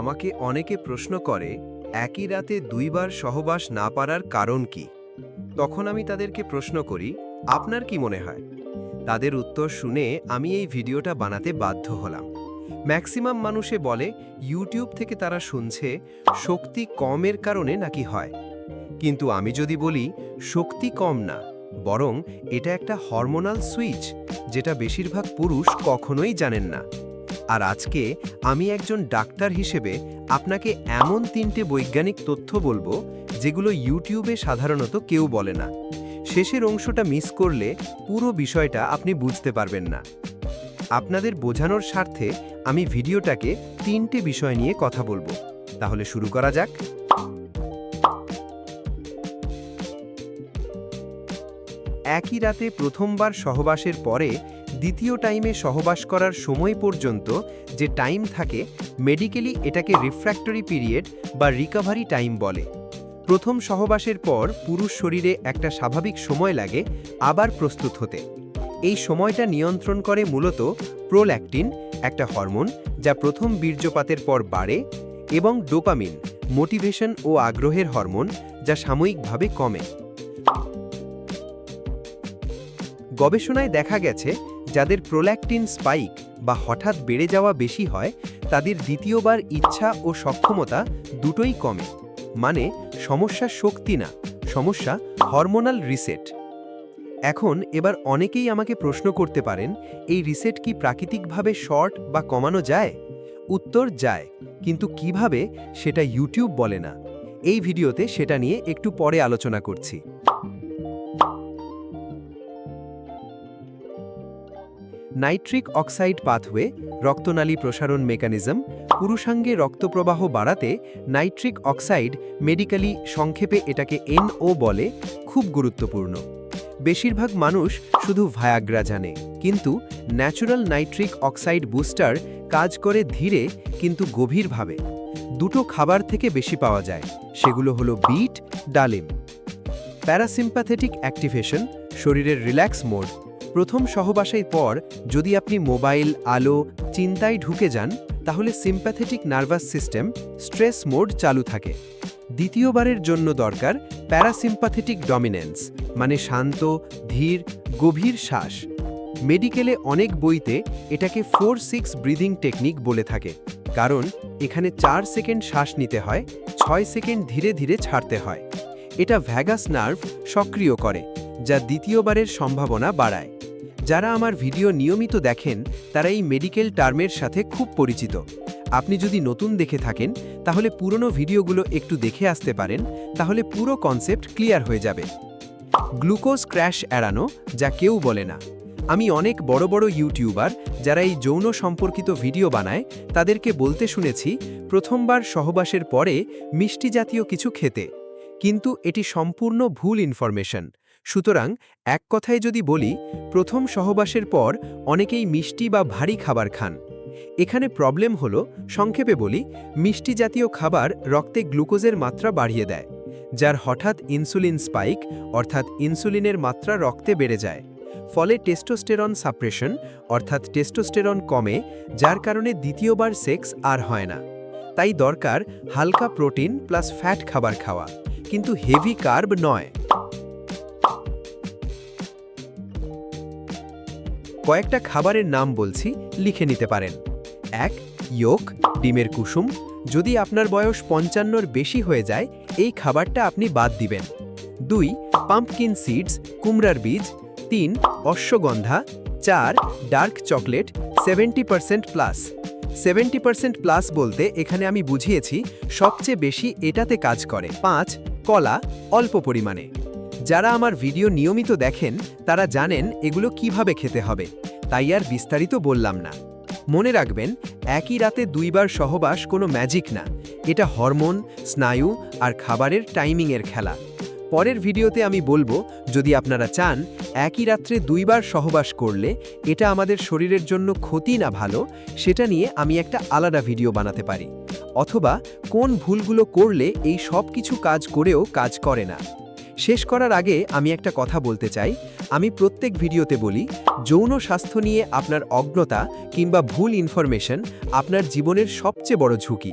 আমাকে অনেকে প্রশ্ন করে, একই রাতে দুইবার সহবাস না পারার কারণ কি? তখন আমি তাদেরকে প্রশ্ন করি, আপনার কি মনে হয়? তাদের উত্তর শুনে আমি এই ভিডিওটা বানাতে বাধ্য হলাম। ম্যাক্সিমাম মানুষে বলে, ইউটিউব থেকে তারা শুনছে, শক্তি কমের কারণে নাকি হয়? কিন্তু আমি যদি বলি, শক্তি কম না, বরং এটা একটা হরমোনাল সুইচ, যেটা বেশিরভাগ পুরুষ কখনোই জানেন না। আর আজকে আমি একজন ডাক্তার হিসেবে আপনাকে এমন তিনটে বৈজ্ঞানিক তথ্য বলব, যেগুলো ইউটিউবে সাধারণত কেউ বলে না। শেষের অংশটা মিস করলে পুরো বিষয়টা আপনি বুঝতে পারবেন না। আপনাদের বোঝানোর স্বার্থে আমি ভিডিওটাকে তিনটে বিষয় নিয়ে কথা বলব। তাহলে শুরু করা যাক। একই রাতে প্রথমবার সহবাসের পরে দ্বিতীয় টাইমে সহবাস করার সময় পর্যন্ত যে টাইম থাকে মেডিকেলি এটাকে রিফ্র্যাক্টরি পিরিয়ড বা রিকভারি টাইম বলে। প্রথম সহবাসের পর পুরুষ শরীরে একটা স্বাভাবিক সময় লাগে আবার প্রস্তুত হতে। এই সময়টা নিয়ন্ত্রণ করে মূলত প্রোল্যাক্টিন একটা হরমোন যা প্রথম বীর্যপাতের পর বাড়ে, এবং ডোপামিন মোটিভেশন ও আগ্রহের হরমোন যা সাময়িকভাবে কমে। গবেষণায় দেখা গেছে, যাদের প্রোল্যাকটিন স্পাইক বা হঠাৎ বেড়ে যাওয়া বেশি হয়, তাদের দ্বিতীয়বার ইচ্ছা ও সক্ষমতা দুটোই কমে। মানে সমস্যা শক্তি না, সমস্যা হরমোনাল রিসেট। এখন এবার অনেকেই আমাকে প্রশ্ন করতে পারেন, এই রিসেট কি প্রাকৃতিকভাবে শর্ট বা কমানো যায়? উত্তর যায়, কিন্তু কীভাবে সেটা ইউটিউব বলে না। এই ভিডিওতে সেটা নিয়ে একটু পরে আলোচনা করছি। নাইট্রিক অক্সাইড পাথওয়ে, রক্তনালী প্রসারণ মেকানিজম, পুরুষাঙ্গে রক্তপ্রবাহ বাড়াতে নাইট্রিক অক্সাইড মেডিকেলি সংক্ষেপে এটাকে এনও বলে, খুব গুরুত্বপূর্ণ। বেশিরভাগ মানুষ শুধু ভায়াগ্রা জানে, কিন্তু ন্যাচারাল নাইট্রিক অক্সাইড বুস্টার কাজ করে ধীরে কিন্তু গভীরভাবে। দুটো খাবার থেকে বেশি পাওয়া যায়, সেগুলো হলো বিট, ডালিম। প্যারাসিম্প্যাথেটিক অ্যাক্টিভেশন, শরীরের রিল্যাক্স মোড প্রথম সহবাসের পর যদি আপনি মোবাইল, আলো, চিন্তায় ঢুকে যান, তাহলে sympathetic nervous system stress mode চালু থাকে। দ্বিতীয়বারের জন্য দরকার প্যারাসিম্প্যাথেটিক ডমিনেন্স মানে শান্ত, ধীর, গভীর শ্বাস। মেডিকেলে অনেক বইতে এটাকে ফোর সিক্স ব্রিদিং টেকনিক বলে থাকে, কারণ এখানে চার সেকেন্ড শ্বাস নিতে হয়, ছয় সেকেন্ড ধীরে ধীরে ছাড়তে হয়। এটা ভ্যাগাস নার্ভ সক্রিয় করে, যা দ্বিতীয়বারের সম্ভাবনা বাড়ায়। যারা আমার ভিডিও নিয়মিত দেখেন, তারা এই মেডিকেল টার্মের সাথে খুব পরিচিত। আপনি যদি নতুন দেখে থাকেন, তাহলে পুরনো ভিডিওগুলো একটু দেখে আসতে পারেন, তাহলে পুরো কনসেপ্ট ক্লিয়ার হয়ে যাবে। গ্লুকোজ ক্র্যাশ এড়ানো যা কেউ বলে না। আমি অনেক বড় বড় ইউটিউবার যারা এই যৌন সম্পর্কিত ভিডিও বানায়, তাদেরকে বলতে শুনেছি, প্রথমবার সহবাসের পরে মিষ্টি জাতীয় কিছু খেতে। কিন্তু এটি সম্পূর্ণ ভুল ইনফরমেশন। সুতরাং এক কথায় যদি বলি, প্রথম সহবাসের পর অনেকেই মিষ্টি বা ভারী খাবার খান। এখানে প্রবলেম হলো, সংক্ষেপে বলি, মিষ্টি জাতীয় খাবার রক্তে গ্লুকোজের মাত্রা বাড়িয়ে দেয়, যার হঠাৎ ইনসুলিন স্পাইক অর্থাৎ ইনসুলিনের মাত্রা রক্তে বেড়ে যায়। ফলে টেস্টোস্টেরন সাপ্রেশন অর্থাৎ টেস্টোস্টেরন কমে, যার কারণে দ্বিতীয়বার সেক্স আর হয় না। তাই দরকার হালকা প্রোটিন প্লাস ফ্যাট খাবার খাওয়া। কিন্তু হেভি কার্ব নয়। কয়েকটা খাবারের নাম বলছি, লিখে নিতে পারেন। এক, ইয়োক, ডিমের কুসুম। যদি আপনার বয়স পঞ্চান্নর বেশি হয়ে যায়, এই খাবারটা আপনি বাদ দিবেন। দুই, পাম্পকিন সিডস, কুমড়ার বীজ। তিন, অশ্বগন্ধা। চার, dark chocolate, seventy percent plus. Seventy percent plus বলতে এখানে আমি বুঝিয়েছি, সবচেয়ে বেশি এটাতে কাজ করে। পাঁচ, কলা, অল্প পরিমাণে। যারা আমার ভিডিও নিয়মিত দেখেন, তারা জানেন এগুলো কীভাবে খেতে হবে। তাই আর বিস্তারিত বললাম না। মনে রাখবেন, একই রাতে দুইবার সহবাস কোনো ম্যাজিক না। এটা হরমোন, স্নায়ু আর খাবারের টাইমিংয়ের খেলা। পরের ভিডিওতে আমি বলব, যদি আপনারা চান, একই রাত্রে দুইবার সহবাস করলে এটা আমাদের শরীরের জন্য ক্ষতি না ভালো, সেটা নিয়ে আমি একটা আলাদা ভিডিও বানাতে পারি। অথবা কোন ভুলগুলো করলে এই সব কিছু কাজ করেও কাজ করে না। শেষ করার আগে আমি একটা কথা বলতে চাই। আমি প্রত্যেক ভিডিওতে বলি, যৌন স্বাস্থ্য নিয়ে আপনার অজ্ঞতা কিংবা ভুল ইনফরমেশন আপনার জীবনের সবচেয়ে বড় ঝুঁকি।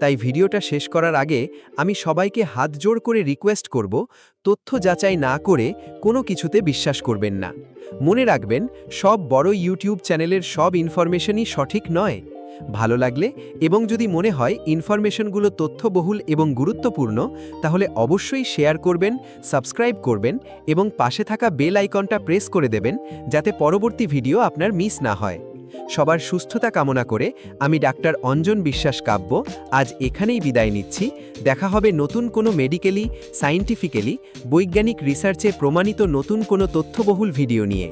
তাই ভিডিওটা শেষ করার আগে আমি সবাইকে হাত জোড় করে রিকোয়েস্ট করব, তথ্য যাচাই না করে কোনো কিছুতে বিশ্বাস করবেন না। মনে রাখবেন, সব বড় ইউটিউব চ্যানেলের সব ইনফরমেশনই সঠিক নয়। ভালো লাগলে এবং যদি মনে হয় ইনফরমেশনগুলো তথ্যবহুল এবং গুরুত্বপূর্ণ, তাহলে অবশ্যই শেয়ার করবেন, সাবস্ক্রাইব করবেন এবং পাশে থাকা বেল আইকনটা প্রেস করে দেবেন যাতে পরবর্তী ভিডিও আপনার মিস না হয়। সবার সুস্থতা কামনা করে আমি ডাক্তার অঞ্জন বিশ্বাস কাব্য আজ এখানেই বিদায় নিচ্ছি। দেখা হবে নতুন কোনো মেডিকেলি সায়েন্টিফিক্যালি বৈজ্ঞানিক রিসার্চে প্রমাণিত নতুন কোনো তথ্যবহুল ভিডিও নিয়ে।